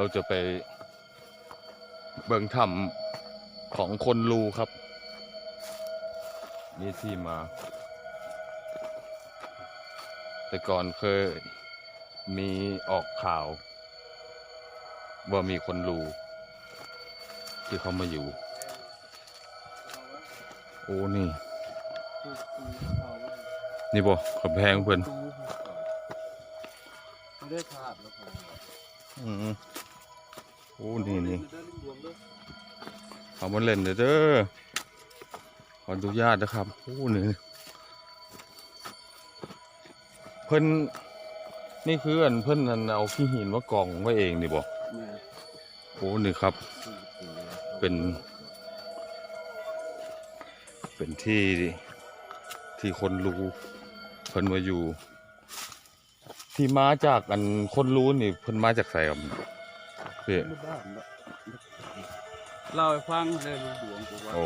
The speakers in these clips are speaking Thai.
เราจะไปเบิ่งถ้ำของคนรูครับ นี่ที่มา แต่ก่อนเคยมีออกข่าว ว่ามีคนรูที่เขามาอยู่ โอ้ นี่ นี่บ่กำแพงเพิ่อนไม่ได้ขาดแล้วผมอืม โอ้นี่นี่เดินหลวงด้วยเอามาเล่นเด้อเด้อขออนุญาตนะครับโอ้นี่เพิ่นนี่คืออันเพิ่นนั่นเอาขี้หินมากองไว้เองนี่บ่แม่โอ้นี่ครับ เป็น เป็นที่ที่คนรู้เพิ่นมาอยู่ ที่มาจากอันคนรู้นี่เพิ่นมาจากไสครับ พี่ไม่บ้านละเล่าให้ฟังเลยหลวงกูว่าโอ้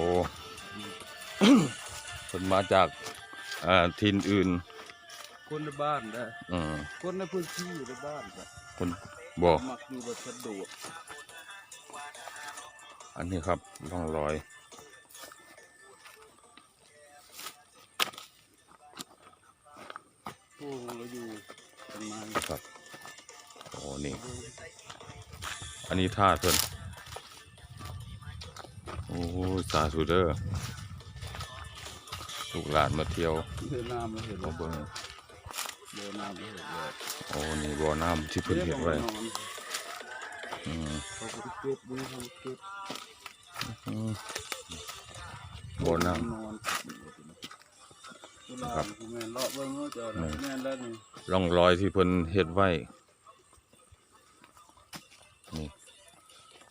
เพิ่นมาจากอ่าทินอื่น คนในบ้านได้อืมคนในพื้นที่อยู่ในบ้านได้คนบอกมักอยู่แบบสะดวกอันนี้ครับร่องรอย พวกเราอยู่ประมาณครับโอ้นี่ อันนี้ท่าเพิ่นโอ้ยสาธุเด้อลูกหลานมาเที่ยวเดินน้ำแล้วเห็นมาแล้วเบิ่งเดินน้ำแล้วเห็นแล้วโอ้นี่บ่อน้ำที่เพิ่นเฮ็ดไว้นอนอืมเขาก็เก็บดูเขาเก็บอืมบ่อน้นอนครับ แม่นเลาะเบิ่งว่าจะแม่นแล้วนี่ำร่องรอยที่เพิ่นเฮ็ดไว้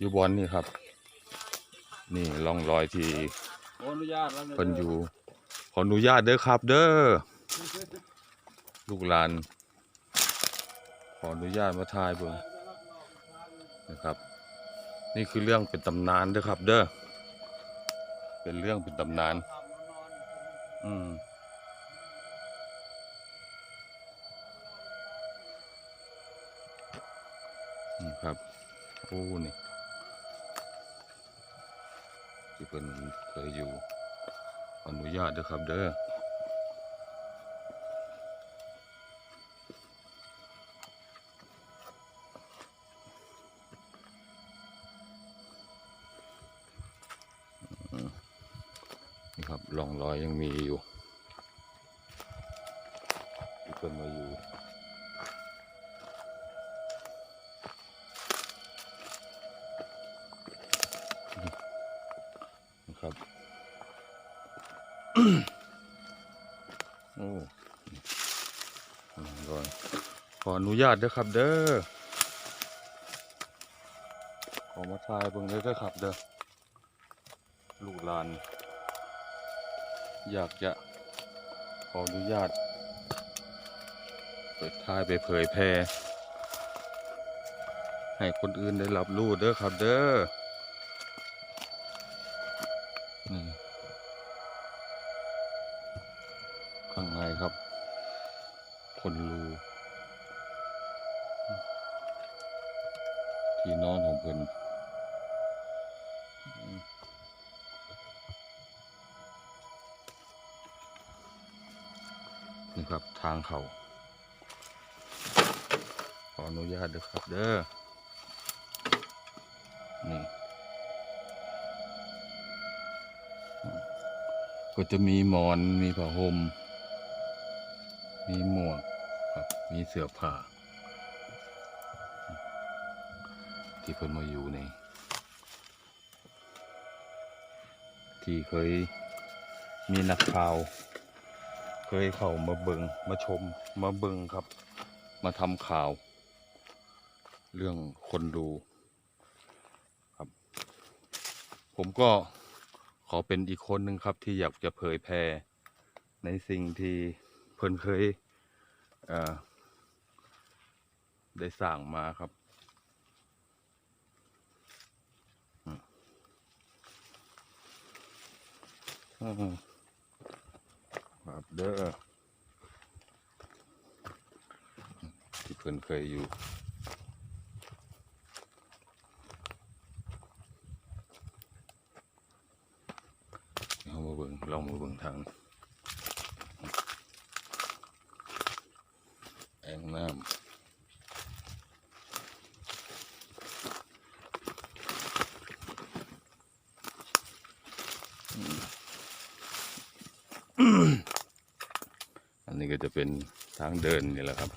อยู่บอนนี่ครับ นี่ร่องรอยที่ขออนุญาตแล้วเพิ่นอยู่ขออนุญาตเด้อครับ เด้อลูกหลาน ขออนุญาตมาถ่ายเบิ่งนะครับ นี่คือเรื่องเป็นตำนานเด้อครับ เด้อเป็นเรื่องเป็นตำนาน อืมนี่ครับ โอ้ นี่ ที่เพิ่นเคยอยู่ อนุญาตเด้อครับ เด้อนี่ครับร่องรอยยังมี โอ้ก่อนขออนุญาตเด้อครับ เด้อ ขอมาทายเบิ่งเลยด้อครับ เด้อ ลูกหลาน อยากจะ ขออนุญาต เปิดทายไปเผยแพร่ให้คนอื่นได้รับรู้เด้อครับ เด้อ ออนุญาตด้วครับเด้อ นี่ ก็จะมีหมอน มีผ้าห่ม มีหมวกครับ มีเสื้อผ้า ที่เพิ่นมาอยู่ใน ที่เคยมีนักข่าว เคยเข้ามาเบิงมาชม มาเบิงครับ มาทำข่าว เรื่องคนดูครับ ผมก็ขอเป็นอีกคนหนึ่งครับที่อยากจะเผยแพร่ในสิ่งที่เพิ่นเคยเได้สร้างมาครับอืมครับเด้อที่เพิ่นเคยอยู่ เอามาเบิ่งลองมาเบิ่ง ทางแอ่งน้ำอันนี้ก็จะเป็นทางเดินนี่แหละครับ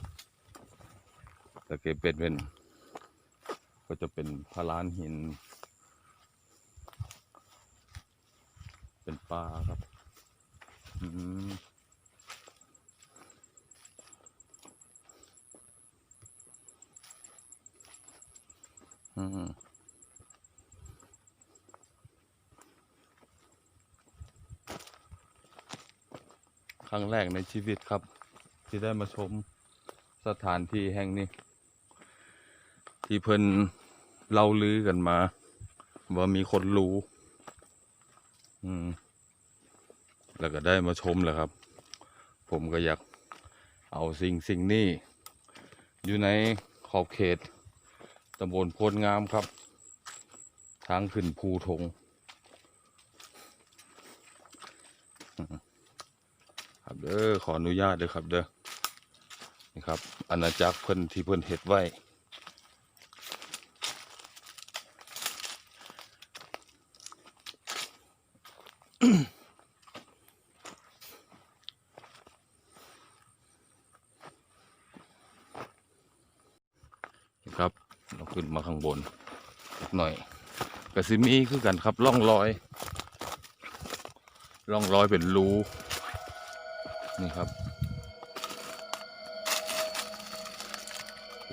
ถ้าเกิดเป็นเป็นก็จะเป็นพลานหิน เป็นป่าครับ อืมครั้งแรกในชีวิตครับ ที่ได้มาชมสถานที่แห่งนี้ ที่เพิ่นเล่าลือกันมา ว่ามีคนรู้ อืม แล้วก็ได้มาชมแล้วครับ ผมก็อยากเอาสิ่งสิ่งนี้ อยู่ในขอบเขตำบลโพนงามครับ ทางขึ้นภูทงครับเด้อขออนุญาตเด้อครับเด้อนี่ครับอาณาจักรเพิ่นที่เพิ่นเฮ็ดไว้บ เรา ขึ้นมาข้างบนหน่อยกระซิมีคือกันครับล่องรอยล่องรอยเป็นรูนี่ครับ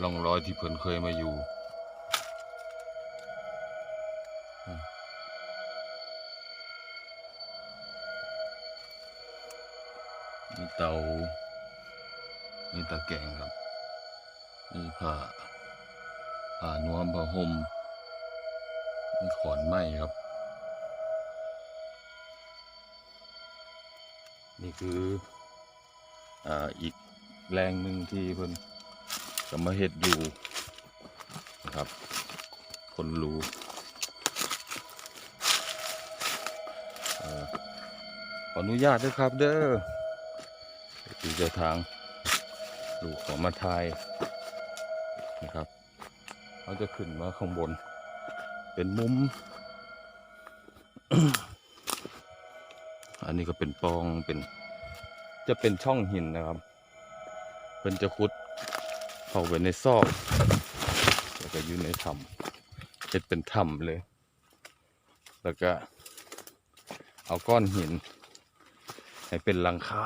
ล่องรอยที่เพิ่นเคยมาอยู่ งหนึ่งที่เพิ่นจะมาเฮ็ดอยู่นะครับ คนรู้เอ่อขออนุญาตด้วยครับเด้อที่เจ้าทางลูกของมาทายนะครับเขาจะขึ้นมาข้างบน เป็นมุม อันนี้ก็เป็นปองเป็นจะเป็นช่องหินนะครับ เป็นจะขุดเข้าไปในซอกแล้วก็อยู่ในถ้ำเห็ดเป็นถ้ำเลย แล้วก็ เอาก้อนหิน ให้เป็นหลังคา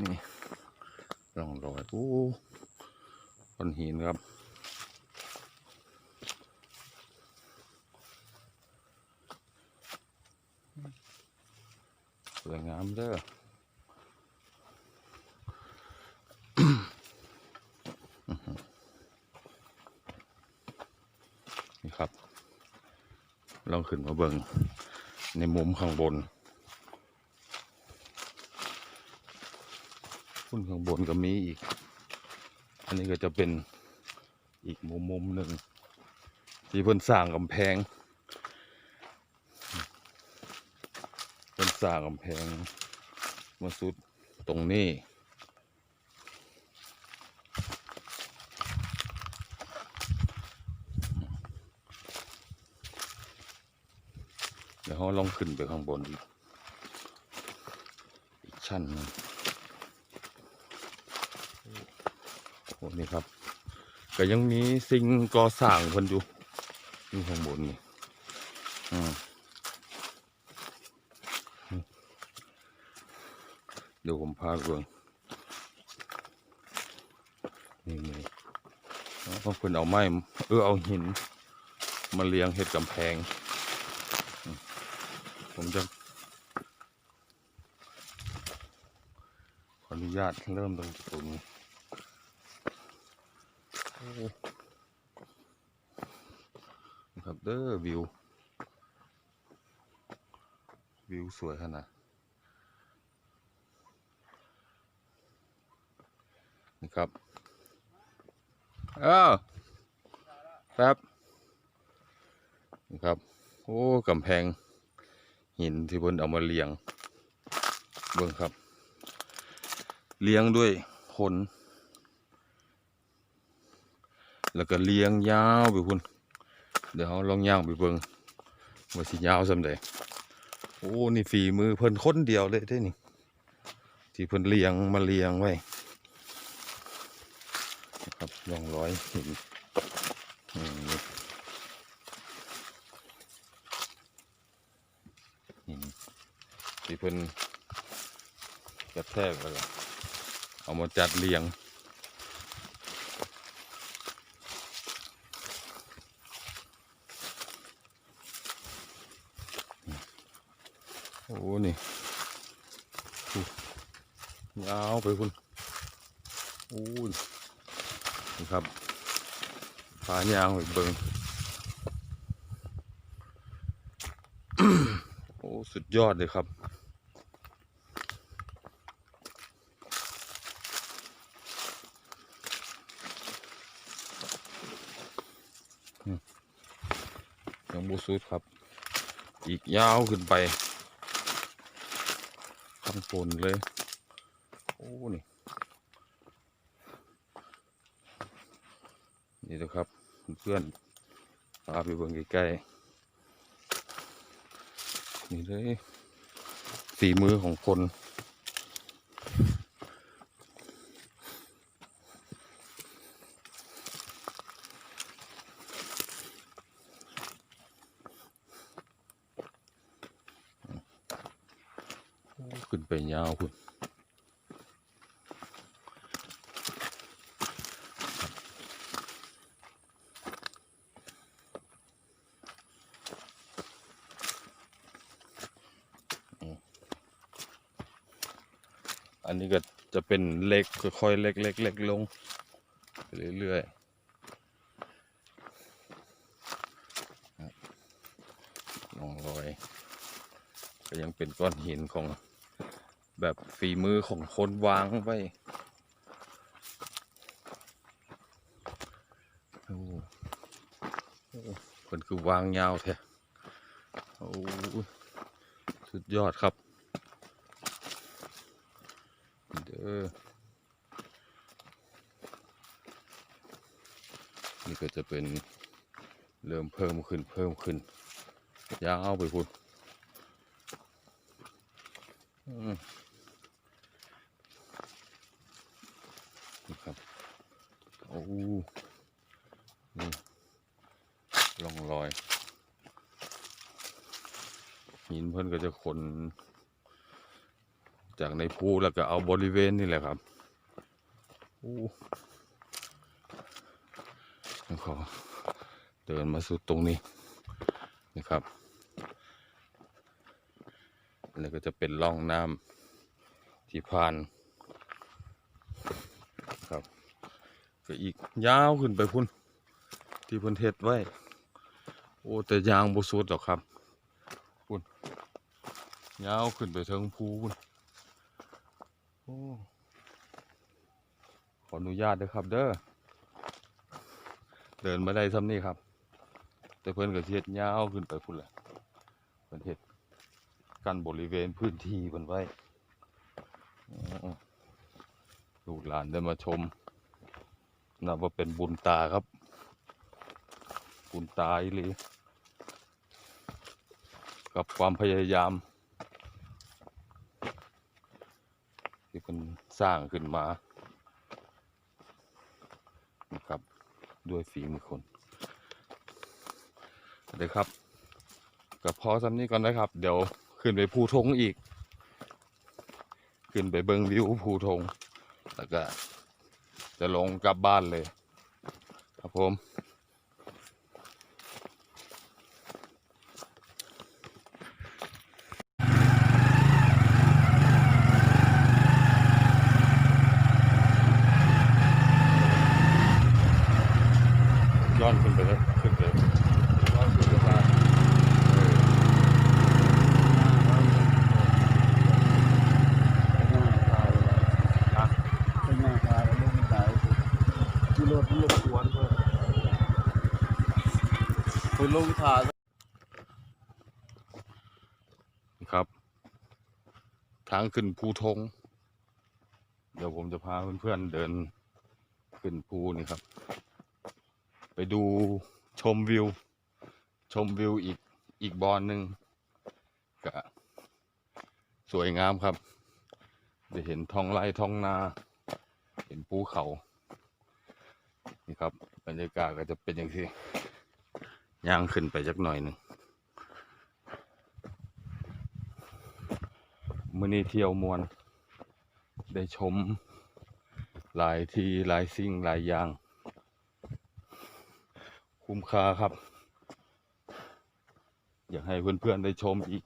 นี่ร่องรอยโอ้ก้อนหินครับสวยงามเด้อ นี่ครับ ลองขึ้นมาเบิงในมุมข้างบนขึ้นข้างบนก็มีอีก อันนี้ก็จะเป็นอีกมุมมุมหนึ่งที่เพิ่นสร้างกำแพงเพิ่นสร้างกำแพงมาสุดตรงนี้ เดี๋ยวเราลองขึ้นไปข้างบนอีกชั้นนึงโอ้นี่ครับก็ยังมีสิ่งก่อสร้างเพิ่นอยู่อยู่ข้างบนนี่อืมเดี๋ยวผมพาเบิ่งนี่นี่เอาเพิ่นเอาไม้เออเอาหิน มาเลี้ยงเห็ดกำแพง ผมจะขออนุญาตเริ่มตรงตรงนี้นะครับเด้อวิว วิวสวยขนาดนี่ครับอ้าวแป๊บนะครับ โอ้กำแพง หินที่เพิ่นเอามาเลี้ยงเบิ่งครับ เลี้ยงด้วยคนแล้วก็เลี้ยงยาวไปพุ่นเดี๋ยวเราลองย่างไปเบิ่งว่าสิยาวส่ำใดโอ้นี่ฝีมือเพิ่นคนเดียวเลยได้นี่ที่เพิ่นเลี้ยงมาเลี้ยงไว้ครับลองร้อยหินอืมนี่ หินที่ เพิ่นกระแทกแล้วเอามาจัดเรียง โอ้นี่ยาวไปคุณโอ้นี่ครับพายางไปเบิงโอ้ สุดยอดเลยครับ อืมยัง บูสุดครับ อีกยาวขึ้นไปข้างบนเลย โอ้ นี่ นี่นะครับ เพื่อนพาไปเบิ่งใกล้ๆนี่เลยฝีมือของคน ขึ้นไปยาวคุณอันนี้ก็จะเป็นเล็กค่อยๆเล็กเล็กเล็กลงไปเรื่อยๆลองรอย ก็ยังเป็นก้อนหินของ แบบฝีมือของคนวางไว้โอ้คนคือวางยาวแท้โอ้สุดยอดครับ เด้อนี่ก็จะเป็นเริ่มเพิ่มขึ้นเพิ่มขึ้นยาวไปพุ่นอืมนี่ครับ โอ้นี่ร่องรอย หินเพิ่นก็ จะขน จากในภูแล้วก็เอาบริเวณนี่แหละครับอขอเดินมาสุดตรงนี้นะครับแล้วก็จะเป็นร่องน้ำที่ผ่านครับก็อีกยาวขึ้นไปพุ่นที่พุ่นเทศไว้ โอ้แต่ยางบุสุดหรอกครับพุ่น ยาวขึ้นไปเทิงภูพุ่นโอ้ขออนุญาตด้วยครับ เด้อ เดินมาได้ซ้ำนี่ครับ แต่เพิ่อนก็เทียดยาวขึ้นไปพุ่นแหละเพิ่นเฮ็ดกันบริเวณพื้นที่บนไว้ลูกหลานได้มาชมนับว่าเป็นบุญตาครับ บุญตาอีหลีกับความพยายาม ที่คนสร้างขึ้นมานะครับ ด้วยฝีมือคนเดี๋ยวครับก็พอสำนี้ก่อนนะครับ เดี๋ยวขึ้นไปภูทงอีก ขึ้นไปเบิงวิวภูทง แล้วก็จะลงกลับบ้านเลย ครับผม ย้อนขึ้นไปเลยขึ้นไปย้อนขึ้นไปบ้านเออ เป็นหน้าตาแล้วลูกมันตายที่รถมันหลบสวนเพิ่นเพิ่นลงขา ครับ ทาง ขึ้นภูทงเดี๋ยวผมจะพาเพื่อนๆเดินขึ้นภูนี่ครับ ไปดูชมวิว ชมวิวอีกอีกบอนหนึ่งก็สวยงามครับได้เห็นท้องไร่ท้องนา เห็นภูเขา นี่ครับบรรยากาศก็จะเป็นอย่างที่ย่างขึ้นไปจักหน่อยหนึ่ง มื่อนี้เที่ยวมวน ได้ชม หลายทีหลายสิ่งหลายอย่าง คุ้มค่าครับ อยากให้เพื่อนๆได้ชมอีก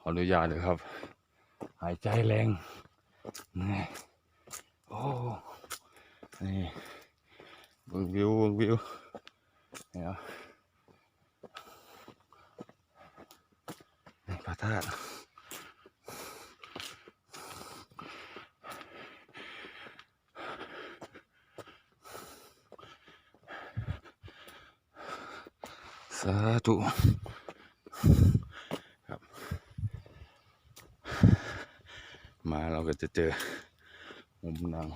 ขออนุญาตนะครับ หายใจแรงนี่โอ้นี่เบิ่งวิววิวเนี่ย พระธาตุสาธุครับ มาเราก็จะเจอมุมนาง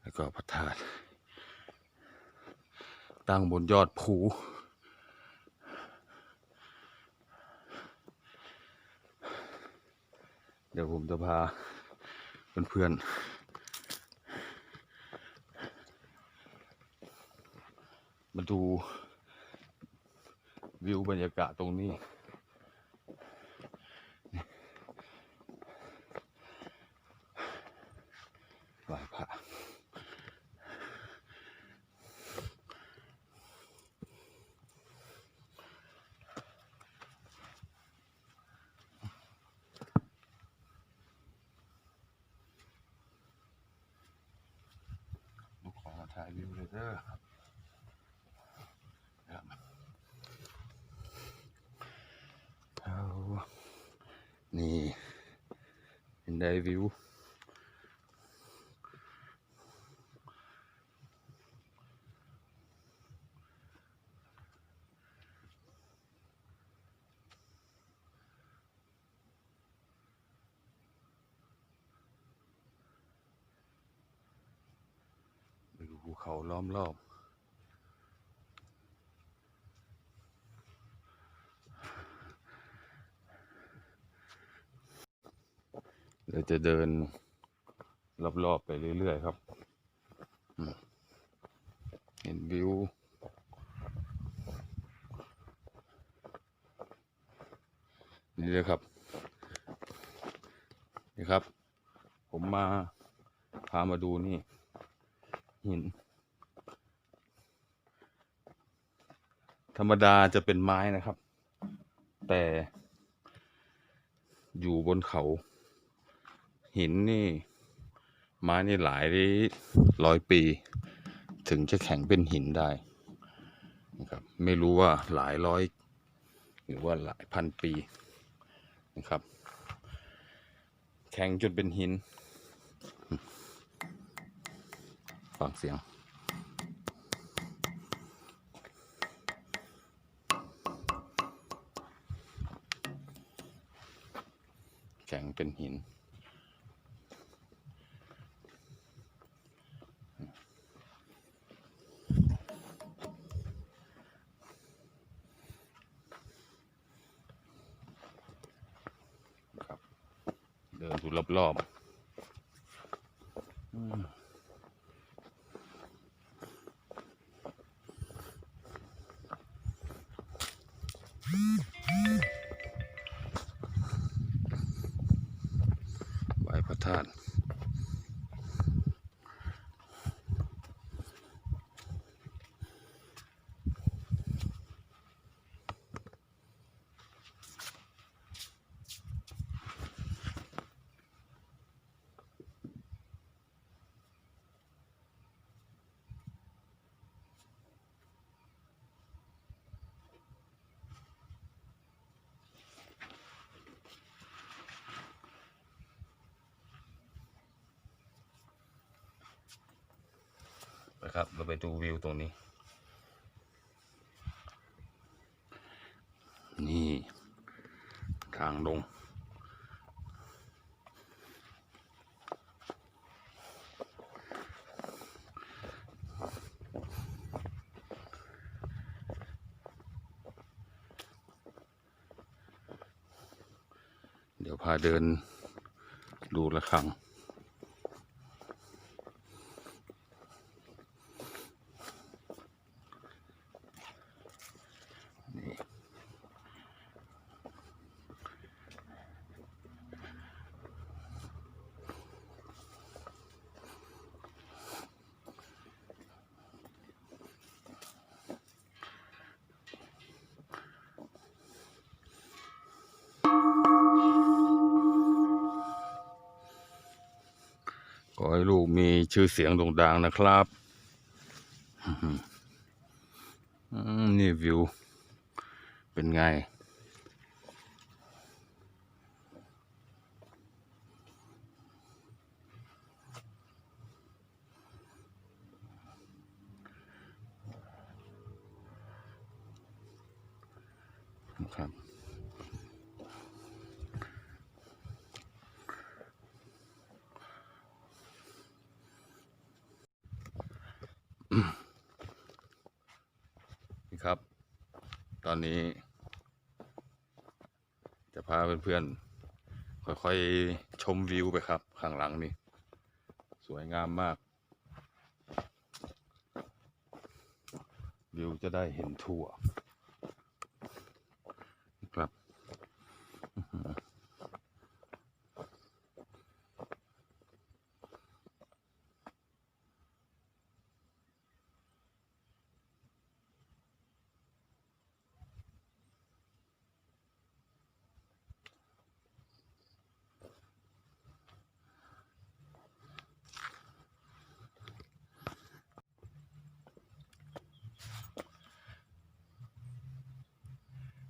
แล้วก็พระธาตุตั้งบนยอดภู เดี๋ยวผมจะพาเพื่อนๆมาดูวิวบรรยากาศตรงนี้ ไหว้พระลูกขอมา ถ่ายวิวเลยเด้อครับเอานี่เห็นได้วิว เขาล้อมรอบ เดี๋ยวจะเดินรอบๆไปเรื่อยๆครับ เห็นวิวนี่เลยครับ นี่ครับ ผมมาพามาดูนี่หิน ธรรมดาจะเป็นไม้นะครับ แต่อยู่บนเขา หินนี่ ไม้นี่หลายร้อยปี ถึงจะแข็งเป็นหินได้นะครับไม่รู้ว่าหลายร้อย หรือว่าหลายพันปีนะครับ แข็งจนเป็นหิน ฟังเสียง แข็งเป็นหิน ครับ เดินดูรอบๆ นะครับ เราไปดูวิวตรงนี้ นี่ทางลงเดี๋ยวพาเดินดูระฆัง ชื่อเสียงโด่งดังนะครับนี่วิว เป็นไงนะครับ นี่ครับ ตอนนี้ จะพาเพื่อนๆค่อยๆชมวิวไปครับ ข้างหลังนี่ สวยงามมาก วิวจะได้เห็นทั่วนะครับอื้อหือ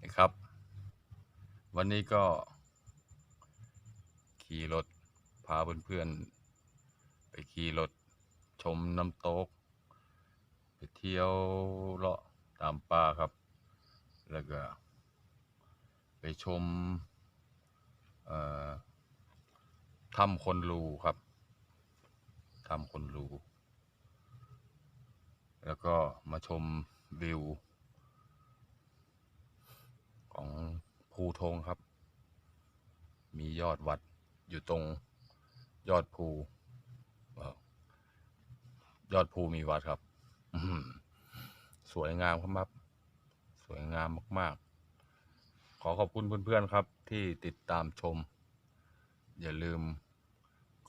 นี่ครับ วันนี้ก็ ขี่รถ พาเพื่อนๆ ไปขี่รถ ชมน้ำตก ไปเที่ยวเลาะตามป่าครับ แล้วก็ ไปชมถ้ำคนรูครับถ้ำคนรูแล้วก็มาชมวิว ของ ภูธงครับ มียอดวัดอยู่ตรงยอดภูยอดภูมีวัดครับสวยงามครับ สวยงามมาก ๆ ขอขอบคุณเพื่อน ๆ ครับ ที่ติดตามชม อย่าลืม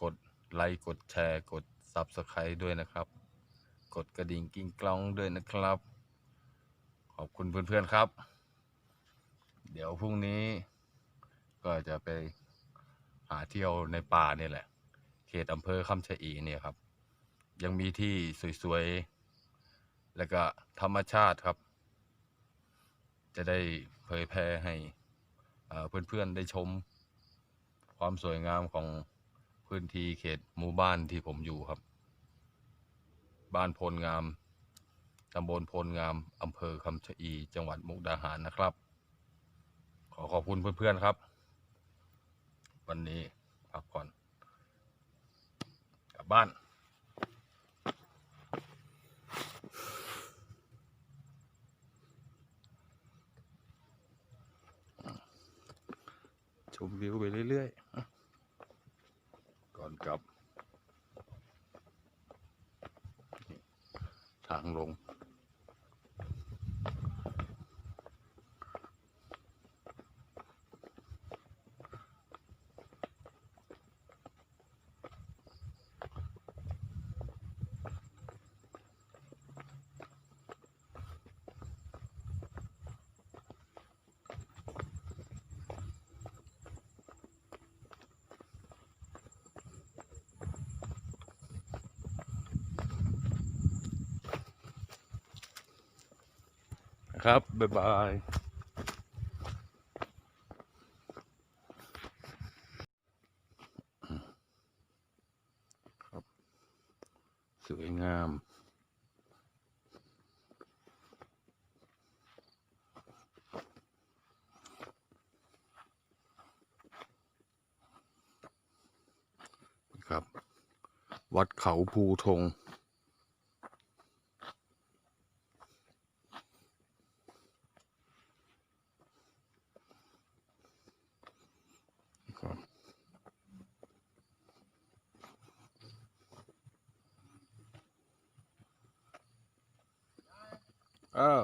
กดไลค์ กดแชร์ กด Subscribe ด้วยนะครับ กดกระดิ่งกิ้งกล้องด้วยนะครับ ขอบคุณเพื่อน ๆ ครับ เดี๋ยวพรุ่งนี้ ก็จะไปหาเที่ยวในป่าเนี่ยแหละ เขตอำเภอคำชะอีเนี่ยครับ ยังมีที่สวยๆ แล้วก็ธรรมชาติครับ จะได้เผยแพร่ให้เพื่อนๆได้ชม ความสวยงามของพื้นที่เขตหมู่บ้านที่ผมอยู่ครับ บ้านโพลงามตำบลโพลงามอำเภอคำชะอี จังหวัดมุกดาหารนะครับ ขอขอบคุณเพื่อนๆครับ วันนี้พักผ่อนกลับบ้านชมวิวไปเรื่อยๆ ก่อนกลับ ทางลง ครับ บ๊ายบายครับ สวยงามครับ วัดเขาภูทง อ้าว